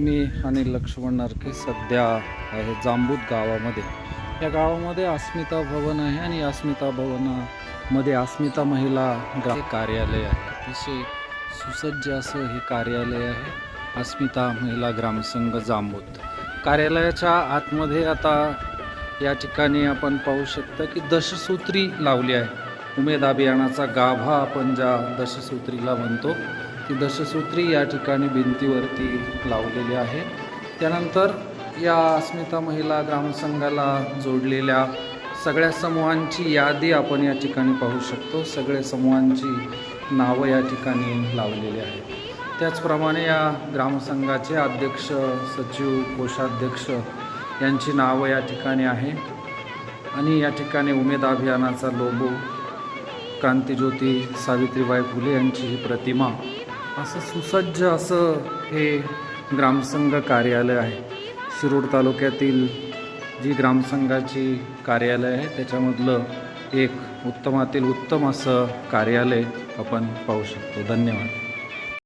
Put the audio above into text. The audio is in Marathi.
मी आणि लक्ष्मण नरके सध्या आहे जांबूत गावामध्ये. या गावामध्ये अस्मिता भवन आहे आणि अस्मिता भवनामध्ये अस्मिता महिला ग्रा कार्यालय आहे. अतिशय सुसज्ज असं हे कार्यालय आहे. अस्मिता महिला ग्रामसंघ जांबूत. कार्यालयाच्या आतमध्ये आता या ठिकाणी आपण पाहू शकता की दशसूत्री लावली आहे. उमेद अभियानाचा गाभा आपण ज्या दशसूत्रीला म्हणतो ती दशसूत्री या ठिकाणी भिंतीवरती लावलेली आहे. त्यानंतर या अस्मिता महिला ग्रामसंघाला जोडलेल्या सगळ्या समूहांची यादी आपण या ठिकाणी पाहू शकतो. सगळ्या समूहांची नावं या ठिकाणी लावलेली आहेत. त्याचप्रमाणे या ग्रामसंघाचे अध्यक्ष सचिव कोषाध्यक्ष यांची नावं या ठिकाणी आहे. आणि या ठिकाणी उमेद अभियानाचा लोगो क्रांतिज्योती सावित्रीबाई फुले यांची ही प्रतिमा असं सुसज्ज असं हे ग्रामसंघ कार्यालय आहे. शिरूर तालुक्यातील जी ग्रामसंघाची कार्यालय आहे त्याच्यामधलं एक उत्तमातील उत्तम असं कार्यालय आपण पाहू शकतो. धन्यवाद.